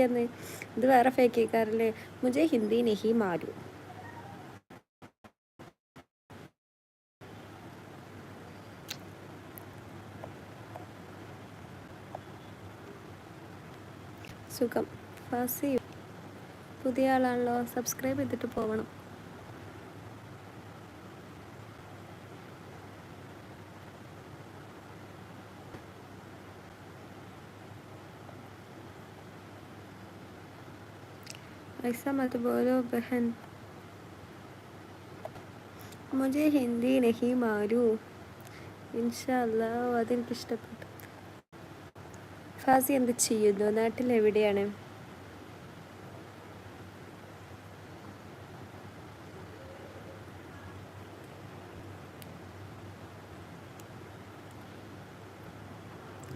എന്ന്. ഇത് വേറെ ഫേക്ക് കേൾക്കാറില്ലേ മുജെ ഹിന്ദി നെഹി മാരു. സുഖം. ഫാസി പുതിയ ആളാണല്ലോ. സബ്സ്ക്രൈബ് ചെയ്തിട്ട് പോകണം अक्सम बोलो बहन। मुझे हिंदी नहीं मारू ഇൻഷാല്ല അതെനിക്കിഷ്ടപ്പെട്ടു ഫാസി എന്ത് ചെയ്യുന്നു നാട്ടിലെവിടെയാണ്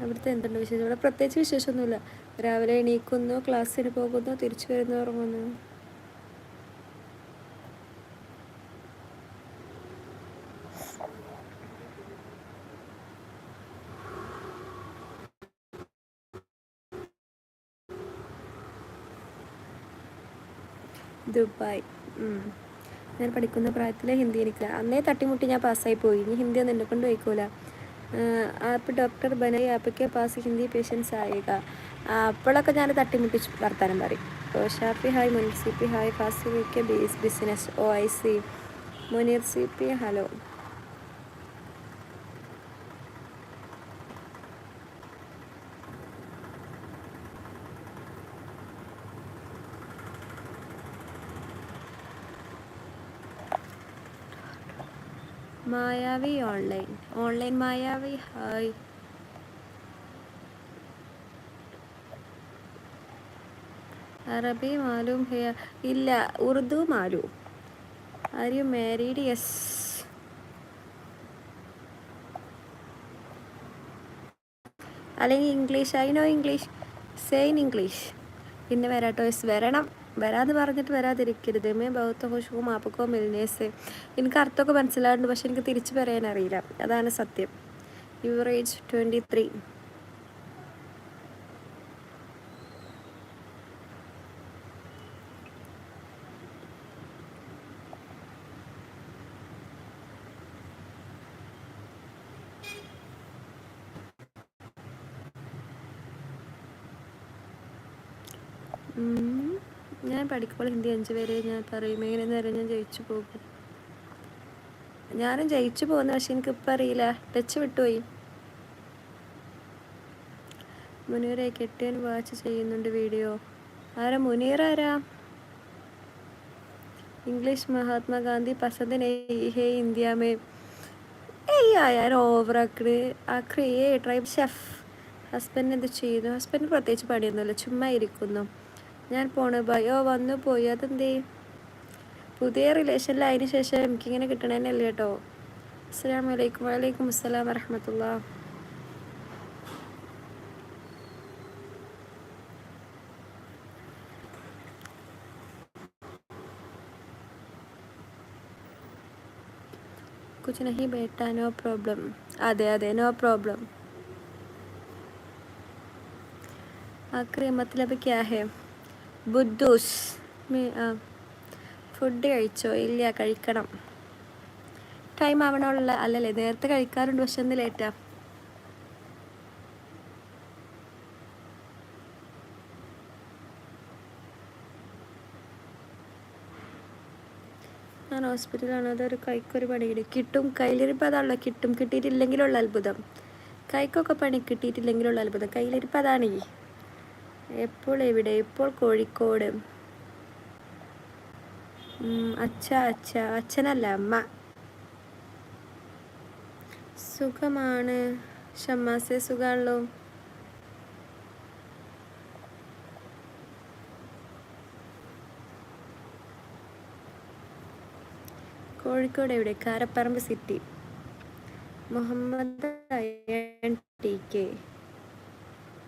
അവിടുത്തെ എന്തുണ്ട് വിശേഷം? ഇവിടെ പ്രത്യേകിച്ച് വിശേഷമൊന്നുമില്ല. രാവിലെ എണീക്കുന്നു ക്ലാസ്സിന് പോകുന്നു തിരിച്ചു വരുന്നു ഉറങ്ങുന്നു. ദുബായ്. ഞാൻ പഠിക്കുന്ന പ്രായത്തിലെ ഹിന്ദി എനിക്ക് അന്നേ തട്ടിമുട്ടി ഞാൻ പാസ്സായി പോയി. ഇനി ഹിന്ദി ഒന്നും എന്നെ കൊണ്ട് വയ്ക്കൂല. ആപ്പ് ഡോക്ടർ ബനായി ആപ്പൊക്കെ പാസ് ഹിന്ദി പേഷ്യൻസ് ആയുക. അപ്പോഴൊക്കെ ഞാൻ തട്ടിമുട്ടിച്ച് വർത്താനം പറയും. Shafi hi Muneer C P hi fast base business O I C. Muneer C P hello. Mayavi online online Mayavi hi അറബി മാലൂം ഹെയ ഇല്ല ഉറുദു മാലു. ആർ യു മാരീഡ് യെസ് അല്ലെങ്കിൽ ഇംഗ്ലീഷ് ഐ നോ ഇംഗ്ലീഷ് സെയിൻ ഇംഗ്ലീഷ് പിന്നെ വരാട്ടോ യെസ് വരണം. വരാന്ന് പറഞ്ഞിട്ട് വരാതിരിക്കരുത്. മേ ബൗത്ത ഹോഷവും മാപ്പക്കോ മിൽനേസ് എനിക്ക് അർത്ഥമൊക്കെ മനസ്സിലാവുന്നുണ്ട് പക്ഷെ എനിക്ക് തിരിച്ചു പറയാൻ അറിയില്ല. അതാണ് സത്യം. യുവറേജ് ട്വന്റി ത്രീ ഞാൻ പഠിക്കുമ്പോൾ ഹിന്ദി അഞ്ച് പേരെ ഞാൻ പറയും എങ്ങനെ നേരം ഞാൻ ജയിച്ചു പോകും. ഞാനും ജയിച്ചു പോകുന്ന പക്ഷെ എനിക്ക് ഇപ്പം അറിയില്ല. ടച്ച് വിട്ടുപോയി. മുനീറെ കെട്ടിയൻ വാച്ച് ചെയ്യുന്നുണ്ട് വീഡിയോ. ആരാ? മുനീർ ആരാ? ഇംഗ്ലീഷ് മഹാത്മാഗാന്ധി പസന്ത് ഹേ ഇന്ത്യ മേ. ഏയ് ആയാൽ ഓവർ ആക്രി ആക്രി ട്രൈബ് ഷെഫ്. ഹസ്ബൻഡ് എന്ത് ചെയ്യുന്നു? ഹസ്ബൻഡ് പ്രത്യേകിച്ച് പണിയൊന്നുമില്ല ചുമ്മാ ഇരിക്കുന്നു. ഞാൻ പോണ്. ബയോ വന്നു പോയി. അതെന്തേ? പുതിയ റിലേഷനിലായതിനു ശേഷം എനിക്ക് എനിക്കിങ്ങനെ കിട്ടണതന്നെയല്ല കേട്ടോ അസ്സാം വലൈക്കും വലൈക്കും അസ്സലാം വരഹമത്തുള്ള കുച്ച് നഹി ബേട്ട നോ പ്രോബ്ലം. അതെ അതെ നോ പ്രോബ്ലം. ആക്രി മത്ലബ് ക്യാ ഹേ? ബുദ്ധൂസ് ഫുഡ് കഴിച്ചോ? ഇല്ല കഴിക്കണം. ടൈം ആവണമുള്ള അല്ലല്ലേ നേരത്തെ കഴിക്കാറുണ്ട് പക്ഷെ ഒന്ന് ലേറ്റാ ഞാൻ ഹോസ്പിറ്റലാണ് അതൊരു കൈക്കൊരു പണിയിട് കിട്ടും കയ്യിലിരിപ്പ് അതാണല്ലോ കിട്ടും. കിട്ടിയിട്ടില്ലെങ്കിലുള്ള അത്ഭുതം. കൈക്കൊക്കെ പണി കിട്ടിയിട്ടില്ലെങ്കിലുള്ള അത്ഭുതം. കയ്യിലിരിപ്പ് അതാണ്. എപ്പോൾ എവിടെ? ഇപ്പോൾ കോഴിക്കോട്. അച്ഛ അച്ഛ അച്ഛനല്ല അമ്മ. സുഖമാണ്. ഷമ്മാസെ സുഖമാണല്ലോ കോഴിക്കോട് എവിടെ? Karaparamba city. Muhammad T K.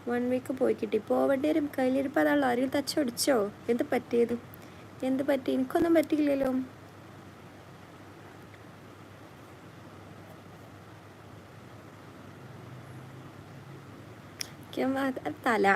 One week പോയി കിട്ടി പോവേണ്ടി വരും കയ്യിലിരിപ്പോൾ അതാണല്ലോ. ആരെങ്കിലും തച്ചൊടിച്ചോ എന്ത് പറ്റിയത്? എന്ത് പറ്റി? എനിക്കൊന്നും പറ്റിയില്ലല്ലോ. തല